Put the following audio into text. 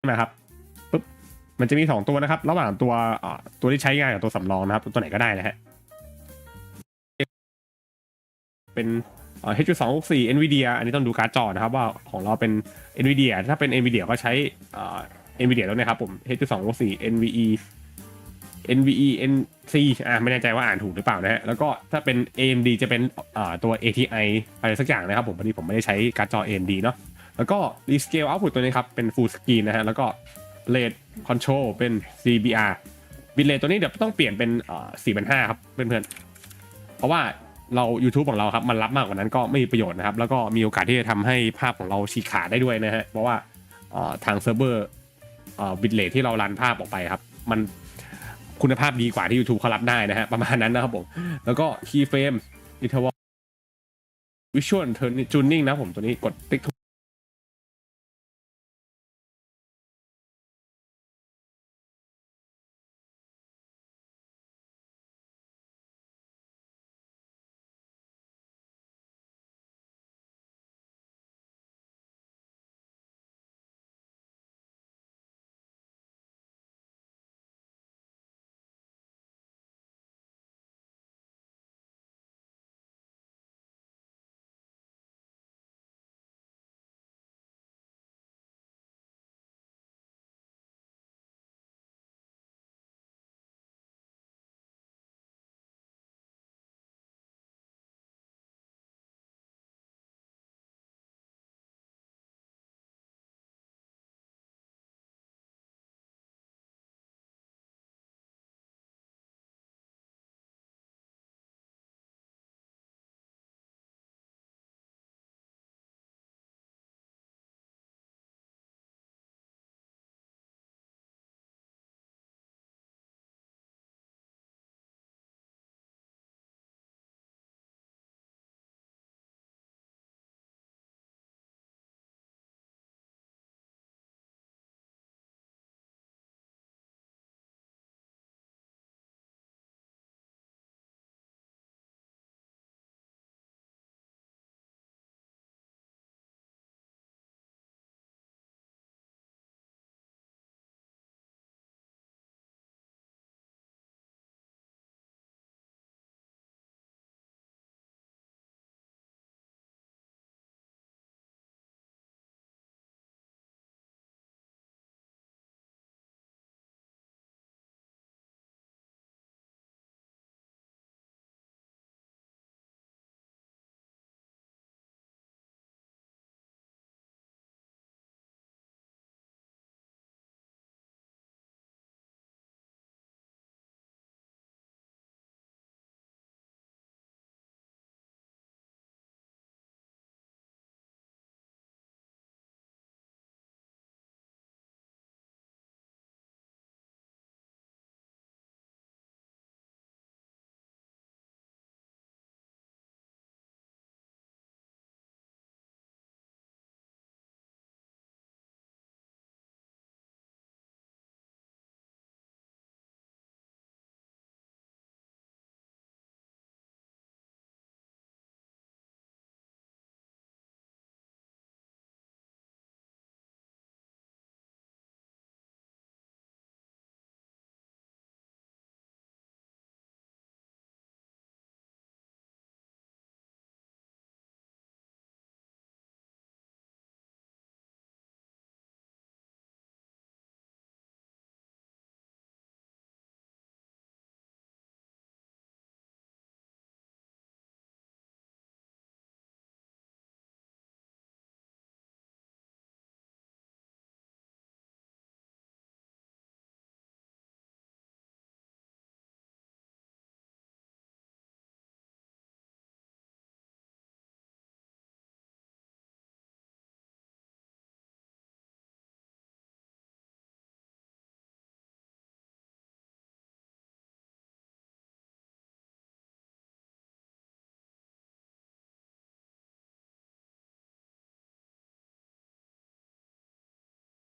ใช่ไหมครับปุ๊บมันจะมีสองตัวนะครับ ระหว่างตัวตัวที่ใช้งานกับตัวสำรองนะครับ ตัวไหนก็ได้นะฮะเป็นเอ่อ H264 NVIDIA อันนี้ต้องดูการ์ดจอนะครับ ว่าของเราเป็น NVIDIA ถ้าเป็น NVIDIA ก็ใช้เอ่อ NVIDIA แล้วนะครับผม H264 NVE NVE NC อ่าไม่แน่ใจว่าอ่านถูกหรือเปล่านะฮะแล้วก็ถ้าเป็น AMD จะเป็นตัว ATI อะไรสักอย่างนะครับผมพอดีผมไม่ได้ใช้การ์ดจอ AMD เนาะ แล้วก็ Rescale Output ตัวนี้ครับ เป็น Full Screen นะฮะ แล้วก็ Rate Control เป็น CBR Bitrate ตัวนี้เดี๋ยวต้องเปลี่ยนเป็นเอ่อ4,500 ครับ เพื่อนๆ เพราะว่าเรา YouTube ของเราครับ มันรับมากกว่านั้นก็ไม่มีประโยชน์นะครับ แล้วก็มีโอกาสที่จะทำให้ภาพของเราฉีกขาดได้ด้วยนะฮะ เพราะว่าทางเซิร์ฟเวอร์บิตเลทที่เรารันภาพออกไปครับ มันคุณภาพดีกว่าที่ YouTube เขารับได้นะฮะ ประมาณนั้นนะครับผม แล้วก็ Keyframe Interval Visual Tuning นะผมตัวนี้กดติ๊กถูก